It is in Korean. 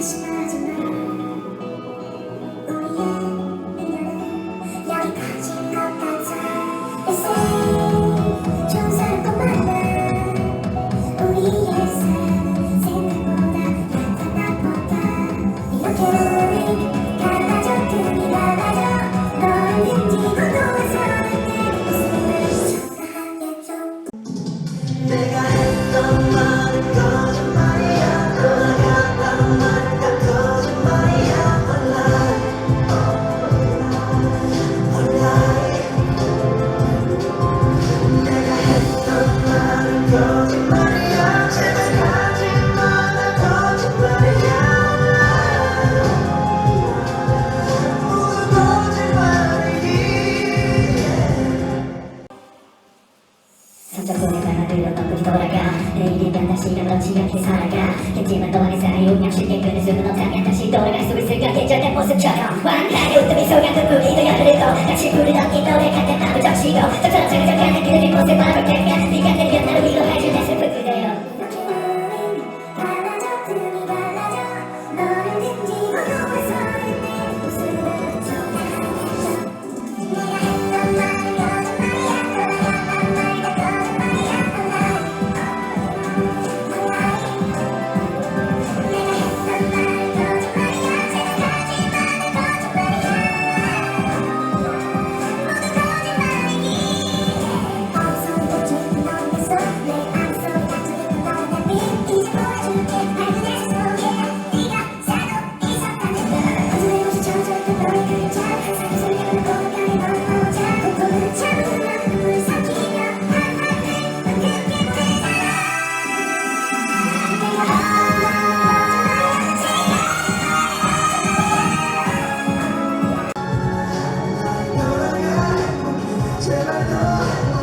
다시 말하지마 우리의 인연은 여기까지인 것 같아 이제 좋은 사람도 우리의 사랑은 보다, 약하나 보다. 이렇게 내일이면 다시 이렇지 않게 살아가. 겠지만 또한 그 회사의 운명실게 끊을 수는 없다면 다시 돌아갈 수 있을까 예전의 모습처럼 완전히 웃음이 속아도 우리도 열을 또 같이 부르던 이 노래 같아 Yeah.